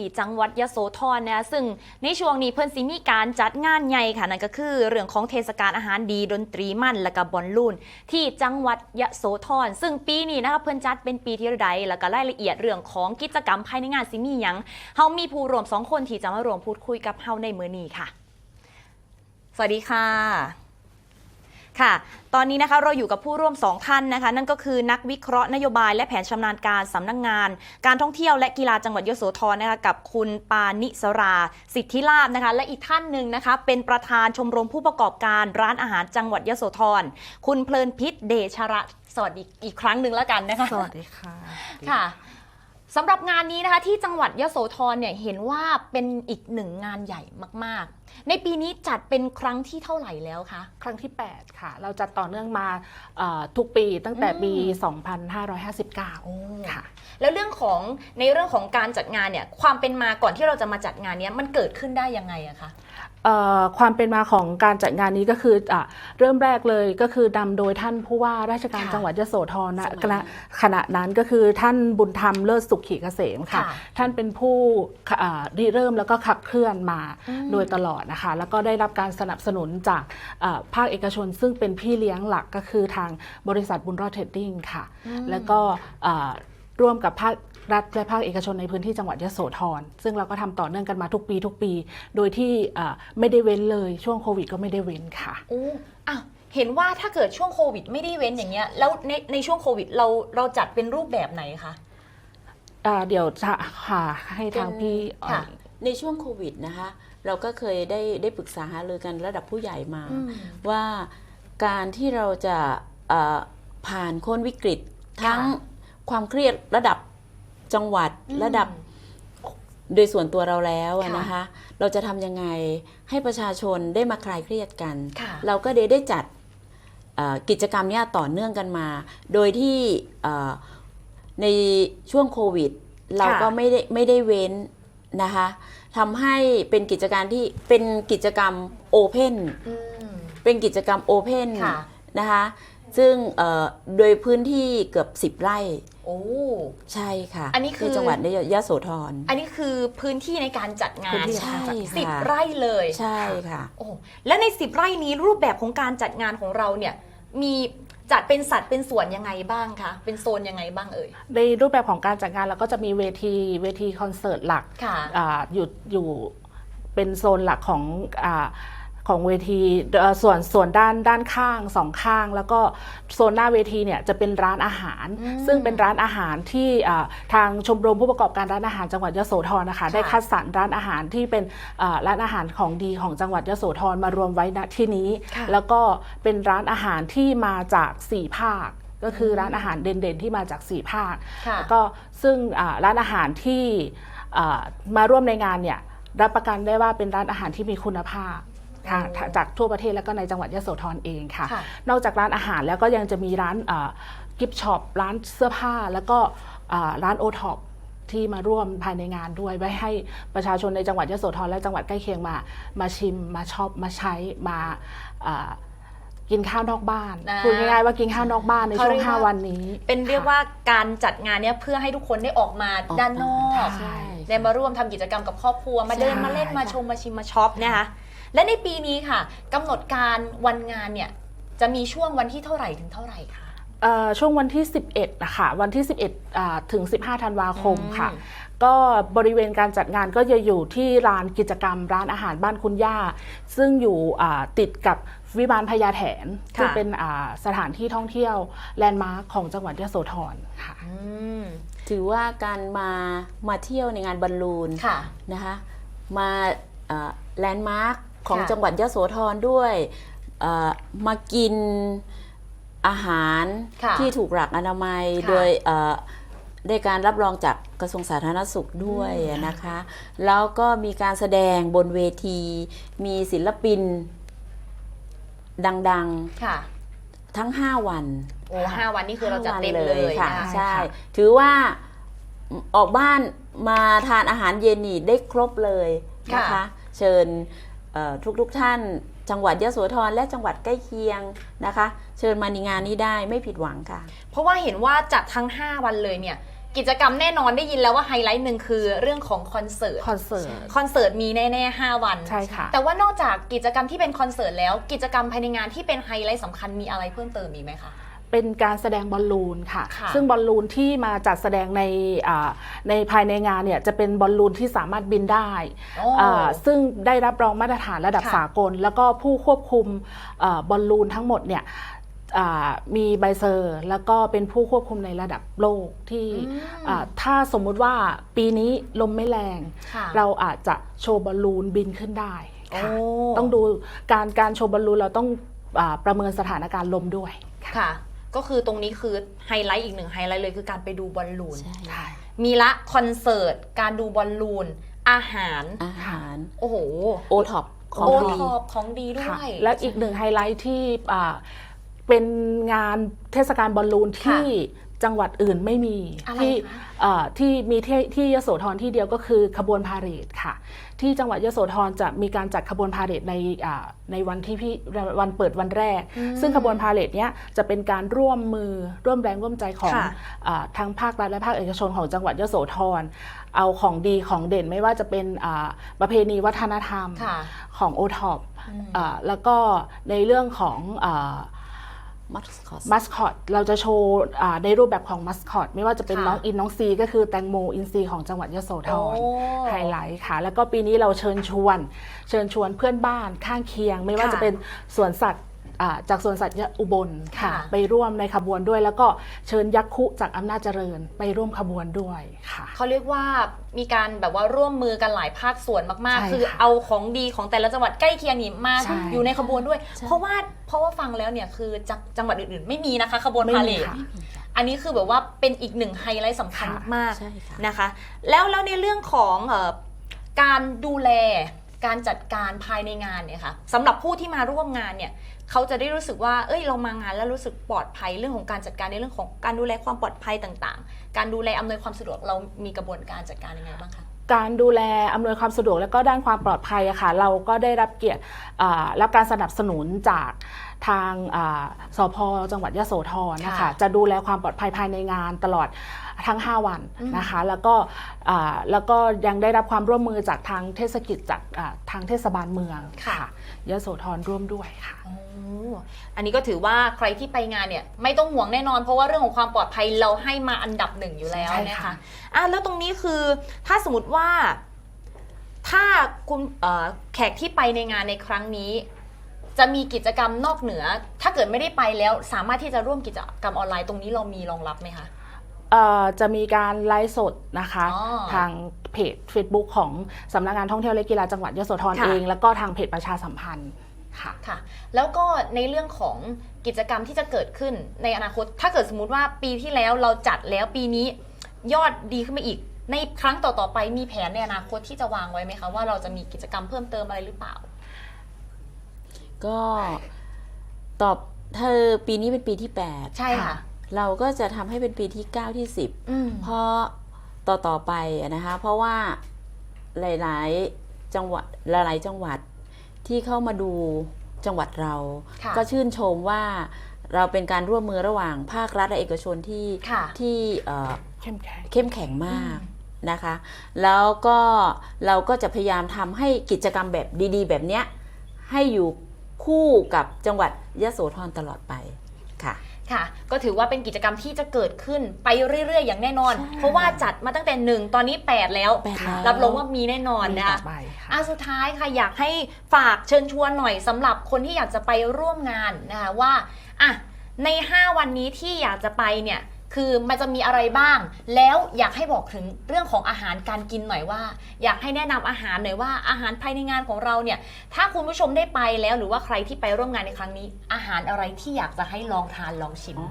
ที่จังหวัดยโสธรนะคะซึ่งในช่วงนี้เพิ่นสิมีการจัดงานใหญ่ค่ะนั่นก็คือ เรื่องของเทศกาลอาหารดีดนตรีมั่นและก็บอลลูน ที่จังหวัดยโสธรซึ่งปีนี้นะคะเพิ่นจัดเป็นปีที่ใดแล้วก็รายละเอียดเรื่องของกิจกรรมภายในงานสิมีหยังเฮามีผู้ร่วมสองคนที่จะมารวมพูดคุยกับเฮาในมื้อนี้ค่ะ สวัสดีค่ะ ค่ะ ตอนนี้นะคะเราอยู่กับผู้ร่วมสองท่านนะคะ นั่นก็คือนักวิเคราะห์นโยบายและแผนชำนาญการสำนักงาน การท่องเที่ยวและกีฬาจังหวัดยโสธรนะคะกับคุณปานิสรา สิทธิลาบนะคะ และอีกท่านหนึ่งนะคะ เป็นประธานชมรมผู้ประกอบการร้านอาหารจังหวัดยโสธรคุณเพลินพิษเดชระสวัสดีอีกครั้งหนึ่งแล้วกันนะคะสวัสดีค่ะค่ะ สำหรับงานนี้นะคะที่จังหวัดยโสธรเนี่ยเห็นว่าเป็นอีกหนึ่งงานใหญ่มากๆ ในปีนี้จัดเป็นครั้งที่เท่าไหร่แล้วคะ ครั้งที่ 8 ค่ะ เราจะต่อเนื่องมาเอ่อทุกปีตั้งแต่ปีอื2559 ค่ะ แล้วเรื่องของในเรื่องของการจัดงานเนี่ยความเป็นมาก่อนที่เราจะมาจัดงานเนี้ยมันเกิดขึ้นได้ยังไงอะคะเอ่อ ความเป็นมาของการจัดงานนี้ก็คืออะเริ่มแรกเลยก็คือนำโดยท่านผู้ว่าราชการค่ะจังหวัดยโสธรนะสมัยขณะขณะนั้นก็คือท่านบุญธรรมเลิศสุขขีเกษมค่ะค่ะ ท่านเป็นผู้อ่าริเริ่มแล้วก็ขับเคลื่อนมาอืมโดยตลอดนะคะ แล้วก็ได้รับการสนับสนุนจากอ่าภาคเอกชน ซึ่งเป็นพี่เลี้ยงหลักก็คือทางบริษัทบุญรอดเทรดดิ้งค่ะ แล้วก็อ่าร่วมกับภาค รัฐและภาคเอกชนในพื้นที่จังหวัดยโสธรซึ่งเราก็ทำต่อเนื่องกันมาทุกปีทุกปี โดยที่อ่าไม่ได้เว้นเลยช่วงโควิดก็ไม่ได้เว้นค่ะโอ้อะเห็นว่าถ้าเกิดช่วงโควิดไม่ได้เว้นอย่างเงี้ยแล้วในในช่วงโควิดเราเราจัดเป็นรูปแบบไหนคะอ่าเดี๋ยวจะค่ะให้ทางพี่อ๋อยค่ะในช่วงโควิดนะคะ เราก็เคยได้ได้ปรึกษาหารือกันระดับผู้ใหญ่มาอืมว่าการที่เราจะเอ่อผ่านพ้นวิกฤตทั้งค่ะความเครียดระดับ จังหวัดระดับโดยส่วนตัวเราแล้วอะค่ะนะคะ เราจะทำยังไงให้ประชาชนได้มาคลายเครียดกันค่ะเราก็ได้ได้จัดเอ่อกิจกรรมเนี้ยต่อเนื่องกันมา โดยที่เอ่อในช่วงโควิด เราก็ไม่ได้ไม่ได้เว้นนะคะทำให้เป็นกิจการที่เป็นกิจกรรมโอเพนอืมเป็นกิจกรรมโอเพนค่ะนะคะซึ่งเอ่อโดยพื้นที่เกือบ 10 ไร่ โอ้ใช่ค่ะอันนี้คือในจังหวัดยะโสธรอันนี้คือพื้นที่ในการจัดงาพื้นนที่ใช่สิบค่ะไร่เลยใช่ค่ะโอ้แล้วในสิบไร่นี้รูปแบบของการจัดงานของเราเนี่ยมีจัดเป็นสัดเป็นส่วนยังไงบ้างคะ เป็นโซนยังไงบ้างเอ่ย ในรูปแบบของการจัดงานเราก็จะมีเวทีเวทีคอนเสิร์ตหลักค่ะอาอยู่อยู่เป็นโซนหลักของอา ของเวทีเอ่อส่วนส่วนด้านด้านข้างสองข้าง แล้วก็โซนหน้าเวทีเนี่ยจะเป็นร้านอาหารอืมซึ่งเป็นร้านอาหารที่อ่าทางชมรมผู้ประกอบการร้านอาหารจังหวัดยโสธรนะคะค่ะได้คัดสรรร้านอาหารที่เป็นอ่าร้านอาหารของดีของจังหวัดยโสธรมารวมไว้ณที่นี้ค่ะแล้วก็เป็นร้านอาหารที่มาจากสี่ภาคก็คือร้านอาหารเด่นๆที่มาจากสี่ภาคค่ะแล้วก็ซึ่งอ่าร้านอาหารที่อ่ามาร่วมในงานเนี่ยรับประกันได้ว่าเป็นร้านอาหารที่มีคุณภาพค่ะโอ้ จากทั่วประเทศแล้วก็ในจังหวัดยโสธรเองค่ะค่ะ นอกจากร้านอาหารแล้วก็ยังจะมีร้านกิฟช็อปร้านเสื้อผ้าแล้วก็อ่าร้านโอท็อปที่มาร่วมภายในงานด้วยไว้ให้ประชาชนในจังหวัดยโสธรและจังหวัดใกล้เคียงมา มาชิมมาช็อปมาใช้มาอ่ากินข้าวนอกบ้านอ่าพูดง่ายๆว่ากินข้าวนอกบ้านในเขาช่วเรีงยกว่า5วันนี้ เป็นเรียกว่าการจัดงานเนี่ยเพื่อให้ทุกคนได้ออกมาออกด้านนอกใช่ได้มาร่วมทำกิจกรรมกับครอบครัวมาเดินใช่มาเล่นมาค่ะชมมาชิมมาช็อปนะคะ และในปีนี้ค่ะกำหนดการวันงานเนี่ยจะมีช่วงวันที่เท่าไหร่ถึงเท่าไหร่คะ เอ่อช่วงวันที่ 11นะคะวันที่ 11อ่าถึง 15 ธันวาคมค่ะ อืม ก็บริเวณการจัดงานก็จะอยู่ที่ลานกิจกรรมร้านอาหารบ้านคุณย่า ซึ่งอยู่อ่าติดกับวิมานพญาแถนค่ะ ซึ่งเป็นอ่าสถานที่ท่องเที่ยวแลนด์มาร์คของจังหวัดยโสธรค่ะ อืมถือว่าการมามาเที่ยวในงานบอลลูนค่ะ นะคะ มาแลนด์มาร์ค ของค่ะจังหวัดยะโสธรด้วยเอ่อมากินอาหารค่ะที่ถูกหลักอนามัยค่ะโดยเอ่อได้การรับรองจากกระทรวงสาธารณสุขด้วยนะคะ แล้วก็มีการแสดงบนเวที มีศิลปินดังค่ะๆทั้ง 5 วัน โอ้ห้าวันนี่คือเราจัดห้วันเต็มเลยค่ะนะคะใช่ ถือว่าออกบ้านมาทานอาหารเย็นนี่ได้ครบเลยนะคะค่ะเชิญเอ่อ ทุกๆท่าน จังหวัดยะโสธรและจังหวัดใกล้เคียงนะคะ เชิญมาในงานนี้ได้ไม่ผิดหวังค่ะ เพราะว่าเห็นว่าจัดทั้ง 5 วันเลยเนี่ยกิจกรรมแน่นอนได้ยินแล้วว่าไฮไลท์หนึ่งคือเรื่องของคอนเสิร์ตคอนเสิร์ตคอนเสิร์ตมีแน่ๆ5วัน ใช่ค่ะ แต่ว่านอกจากกิจกรรมที่เป็นคอนเสิร์ตแล้ว กิจกรรมภายในงานที่เป็นไฮไลท์สำคัญมีอะไรเพิ่มเติมอีกไหมคะ เป็นการแสดงบอลลูนค่ะ ค่ะซึ่งบอลลูนที่มาจัดแสดงในอ่าในภายในงานเนี่ยจะเป็นบอลลูนที่สามารถบินได้โอ้อ่าซึ่งได้รับรองมาตรฐานระดับค่ะ สากล แล้วก็ผู้ควบคุมอ่าบอลลูนทั้งหมดเนี่ยอ่ามีใบเซอร์ แล้วก็เป็นผู้ควบคุมในระดับโลกที่อืมอ่าถ้าสมมุติว่าปีนี้ลมไม่แรง ค่ะเราอาจจะโชว์บอลลูนบินขึ้นได้โอ้ค่ะ ต้องดูการการโชว์บอลลูนเราต้องอาประเมินสถานการณ์ลมด้วย ค่ะค่ะ ก็คือตรงนี้คือไฮไลท์อีกหนึ่งไฮไลท์เลยคือการไปดูบอลลูนใช่ใช่มีละคอนเสิร์ต การดูบอลลูน อาหาร อาหารโอ้โห โอท็อปของโอดีท็อปของดีด้ค่ะวย และอีกหนึ่งไฮไลท์ที่อ่าเป็นงานเทศกาลบอลลูนที่ จังหวัดอื่นไม่มีอะไรที่คะอ่าที่มีที่ที่ยโสธรที่เดียวก็คือขบวนพาเหรดค่ะ ที่จังหวัดยโสธรจะมีการจัดขบวนพาเหรดในอ่าในวันที่พี่วันเปิดวันแรก ซึ่งขบวนพาเหรดเนี้ยจะเป็นการร่วมมือร่วมแรงร่วมใจของค่ะอาทั้งภาครัฐและภาคเอกชนของจังหวัดยโสธรเอาของดีของเด่นไม่ว่าจะเป็นอ่าประเพณีวัฒนธรรมค่ะของโอท็อปอืมแล้วก็ในเรื่องของ มัสคอตมัสคอตเราจะโชว์อ่าในรูปแบบของมัสคอตไม่ว่าจะเป็นค่ะน้องอินน้องซีก็คือแตงโมอินซีของจังหวัดยโสธรโอ้ไฮไลท์ค่ะ แล้วก็ปีนี้เราเชิญชวน เชิญชวนเพื่อนบ้านข้างเคียง ไม่ว่าค่ะจะเป็นสวนสัตว์อ่า จากสวนสัตว์อุบลค่ะค่ะไปร่วมในขบวนด้วย แล้วก็เชิญยักษ์คุจากอำนาจเจริญไปร่วมขบวนด้วยค่ะเขาเรียกว่ามีการแบบว่าร่วมมือกันหลายภาคส่วนมากใช่ๆคือค่ะเอาของดีของแต่ละจังหวัดใกล้เคียงนี่มาใช่อยู่ในขบวนด้วยใช่เพราะว่าเพราะว่าฟังแล้วเนี่ยคือจากจังหวัดอื่นๆ ไม่มีนะคะ ขบวนไม่พามีเหรดค่ะอันนี้คือแบบว่าเป็นอีกหนึ่งไฮไลท์สำคัญค่ะมากใช่ค่ะๆนะคะ แล้วแล้วในเรื่องของเอ่อการดูแลการจัดการภายในงานเนี่ยค่ะสำหรับผู้ที่มาร่วมงานเนี่ย เขาจะได้รู้สึกว่า เอ้ย เรามางานแล้วรู้สึกปลอดภัยเรื่องของการจัดการในเรื่องของการดูแลความปลอดภัยต่างๆ การดูแลอำนวยความสะดวกเรามีกระบวนการจัดการยังไงบ้างคะ การดูแลอำนวยความสะดวกและก็ด้านความปลอดภัยอะค่ะเราก็ได้รับเกียรติอ่ารับการสนับสนุนจาก ทางอ่าสพจังหวัดยโสธรนะคะค่ะจะดูแลความปลอดภัยภายในงานตลอดทั้ง 5 วันนะคะ แล้วก็อ่าแล้วก็ยังได้รับความร่วมมือจากทางเทศกิจจากอ่าทางเทศบาลเมืองค่ะยโสธรร่วมด้วยค่ะโอ้อันนี้ก็ถือว่าใครที่ไปงานเนี่ยไม่ต้องห่วงแน่นอน เพราะว่าเรื่องของความปลอดภัยเราให้มาอันดับหนึ่งอยู่แล้วใช่นะค่ะคะอะแล้วตรงนี้คือถ้าสมมติว่าถ้าคุณเอ่อแขกที่ไปในงานในครั้งนี้ จะมีกิจกรรมนอกเหนือ ถ้าเกิดไม่ได้ไปแล้วสามารถที่จะร่วมกิจกรรมออนไลน์ตรงนี้เรามีรองรับไหมคะ เอ่อจะมีการไลฟ์สดนะคะ อ๋อทางเพจ Facebook ของสำนักงานท่องเที่ยวและกีฬาจังหวัดยโสธรค่ะ เอง แล้วก็ทางเพจประชาสัมพันธ์ค่ะ ค่ะ แล้วก็ในเรื่องของกิจกรรมที่จะเกิดขึ้นในอนาคต ถ้าเกิดสมมุติว่าปีที่แล้วเราจัดแล้วปีนี้ยอดดีขึ้นมาอีก ในครั้งต่อๆไปมีแผนในอนาคตที่จะวางไว้ไหมคะว่าเราจะมีกิจกรรมเพิ่มเติมอะไรหรือเปล่า ก็ตอบเธอปีนี้เป็นปีที่ 8 ใช่ค่ะ เราก็จะทำให้เป็นปีที่ 9 ที่ 10อืมเพราะต่อต่อไปอะนะคะ เพราะว่าหลาย ๆ จังหวัดหลาย ๆ จังหวัดที่เข้ามาดูจังหวัดเราค่ะก็ชื่นชมว่าเราเป็นการร่วมมือระหว่างภาครัฐและเอกชนที่ค่ะที่เอ่อเข้มแข็งเข้มแข็งมากนะคะ แล้วก็เราก็จะพยายามทำให้กิจกรรมแบบดี ๆ แบบเนี้ยให้อยู่ คู่กับจังหวัดยะโสธรตลอดไปค่ะค่ะ ก็ถือว่าเป็นกิจกรรมที่จะเกิดขึ้นไปเรื่อย ๆ อย่างแน่นอนใช่เพราะว่าจัดมาตั้งแต่หนึ่งตอนนี้8แล้วแปดแล้ว รับรองว่ามีแน่นอนมีนะต่คะอไปค่ะอะสุดท้ายค่ะอยากให้ฝากเชิญชวนหน่อยสำหรับคนที่อยากจะไปร่วมงานนะคะว่าอะใน 5 วันนี้ที่อยากจะไปเนี่ย คือมันจะมีอะไรบ้าง แล้วอยากให้บอกถึงเรื่องของอาหารการกินหน่อยว่า อยากให้แนะนำอาหารหน่อยว่าอาหารภายในงานของเราเนี่ย ถ้าคุณผู้ชมได้ไปแล้วหรือว่าใครที่ไปร่วมงานในครั้งนี้ อาหารอะไรที่อยากจะให้ลองทานลองชิมอ๋อ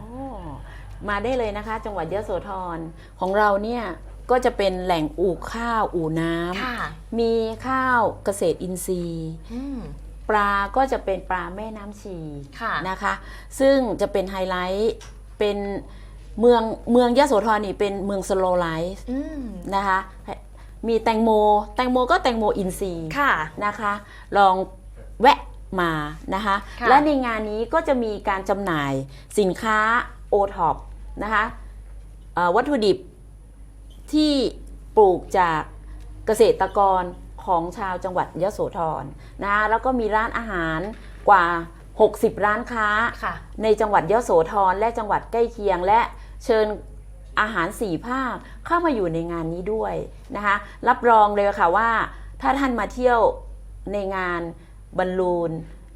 มาได้เลยนะคะ จังหวัดยะโสธรของเราเนี่ยก็จะเป็นแหล่งอู่ข้าวอู่น้ค่ะำมีข้าวเกษตรอินทรีย์อืมปลาก็จะเป็นปลาแม่น้ำชีค่ะนะคะ ซึ่งจะเป็นไฮไลท์เป็น เมืองเมืองยะโสธรนี่เป็นเมืองสโลไลฟ์อืมนะคะมีแตงโม แตงโมก็แตงโมอินทรีย์ค่ะนะคะ ลองแวะมานะคะค่ะและในงานนี้ก็จะมีการจำหน่ายสินค้าโอท็อปนะคะเอ่อวัตถุดิบที่ปลูกจากเกษตรกรของชาวจังหวัดยโสธรนะแล้วก็มีร้านอาหารกว่า 60 ร้านค้าค่ะในจังหวัดยโสธรและจังหวัดใกล้เคียงและ เชิญอาหารสี่ภาคเข้ามาอยู่ในงานนี้ด้วยนะคะ รับรองเลยค่ะว่า ถ้าท่านมาเที่ยวในงานบอลลูน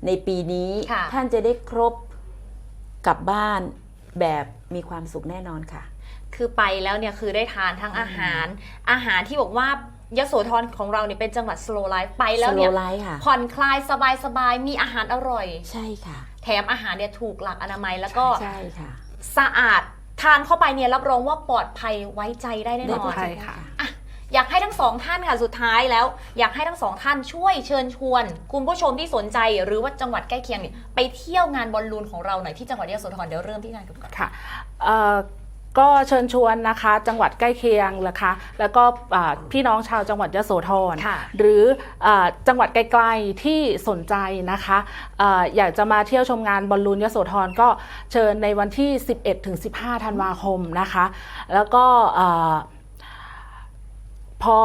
ในปีนี้ค่ะท่านจะได้ครบกลับบ้านแบบมีความสุขแน่นอนค่ะ คือไปแล้วเนี่ยคือได้ทานทั้งอาหาร อาหารที่บอกว่ายโสธรของเราเนี่ยเป็นจังหวัด slow life ไปแล้วเนี่ย slow life ค่ะผ่อนคลายสบายๆมีอาหารอร่อย ใช่ค่ะ แถมอาหารเนี่ยถูกหลักอนามัยแล้วก็ใช่ค่ะ สะอาด ทานเข้าไปเนี่ยรับรองว่าปลอดภัยไว้ใจได้แน่นอน ใช่ค่ะอะ อยากให้ทั้งสองท่านค่ะสุดท้ายแล้ว อยากให้ทั้งสองท่านช่วยเชิญชวน คุณผู้ชมที่สนใจหรือว่าจังหวัดใกล้เคียงเนี่ยไปเที่ยวงานบอลลูนของเราหน่อยที่จังหวัดยโสธรเดี๋ยวเริ่มที่งานกันก่อนค่ะเอ่อ ก็เชิญชวนนะคะ จังหวัดใกล้เคียงนะคะ แล้วก็อ่าพี่น้องชาวจังหวัดยโสธรค่ะหรืออาจังหวัดไกลๆที่สนใจนะคะอาอยากจะมาเที่ยวชมงานบอลลูนยโสธรก็เชิญในวันที่ 11-15 ธันวาคมนะคะ แล้วก็อ่าพอ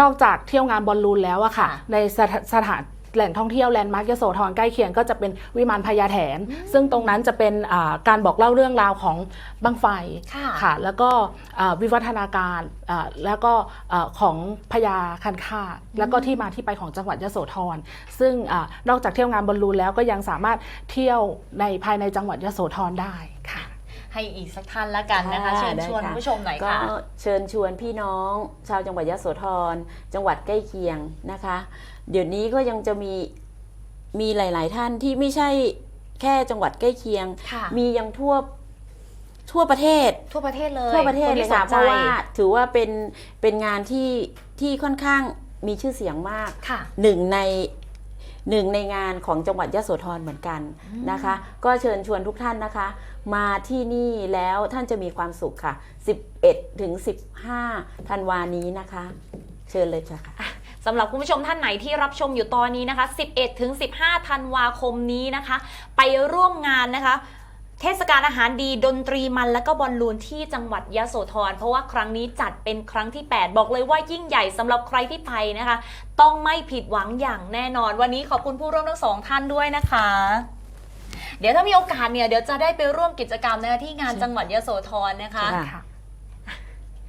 นอกจากเที่ยวงานบอลลูนแล้วอะค่ะค่ะในสถสถาน แหล่งท่องเที่ยวแลนด์มาร์คยโสธรใกล้เคียงก็จะเป็นวิมานพญาแถน ซึ่งตรงนั้นจะเป็นอ่าการบอกเล่าเรื่องราวของบังไฟค่ะค่ะแล้วก็อ่าวิวัฒนาการอ่าแล้วก็อ่าของพญาคันคาดแล้วก็ที่มาที่ไปของจังหวัดยโสธร ซึ่งอานอกจากเที่ยวงานบอลลูนแล้วก็ยังสามารถเที่ยวในภายในจังหวัดยโสธรได้ค่ะ ให้อีกสักท่านละกันนะคะค่ะเชิญชวนได้คุณค่ะผู้ชมหน่อยก็ค่ะเชิญชวนพี่น้อง ชาวจังหวัดยโสธร จังหวัดใกล้เคียงนะคะ เดี๋ยวนี้ก็ยังจะมีมีหลาย ๆ ท่านที่ไม่ใช่แค่จังหวัดใกล้เคียงค่ะมียังทั่วทั่วประเทศ ทั่วประเทศเลยทั่วประเทศนเลที่ยค่ะสนเพใจราะว่าถือว่าเป็นเป็นงานที่ที่ค่อนข้างมีชื่อเสียงมากค่ะหนึ่งในหนึ่งในงานของจังหวัดยโสธรเหมือนกันนะคะ ก็เชิญชวนทุกท่านนะคะ มาที่นี่แล้วท่านจะมีความสุขค่ะ 11ถึง15 ธันวานี้นะคะ เชิญเลยค่ะสำหรับคุณผู้ชมท่านไหนที่รับชมอยู่ตอนนี้นะคะ 11ถึง15 ธันวาคมนี้นะคะ ไปร่วมงานนะคะเทศกาลอาหารดีดนตรีมันและก็บอลลูนที่จังหวัดยะโสธรเพราะว่าครั้งนี้จัดเป็นครั้งที่ 8 บอกเลยว่ายิ่งใหญ่สำหรับใครที่ไปนะคะ ต้องไม่ผิดหวังอย่างแน่นอน วันนี้ขอบคุณผู้ร่วมทั้งสองท่านด้วยนะคะ เดี๋ยวถ้ามีโอกาสเนี่ยเดี๋ยวจะได้ไปร่วมกิจกรรมนะคะที่งานจังหวัดยะโสธรนะคะ ค่ะ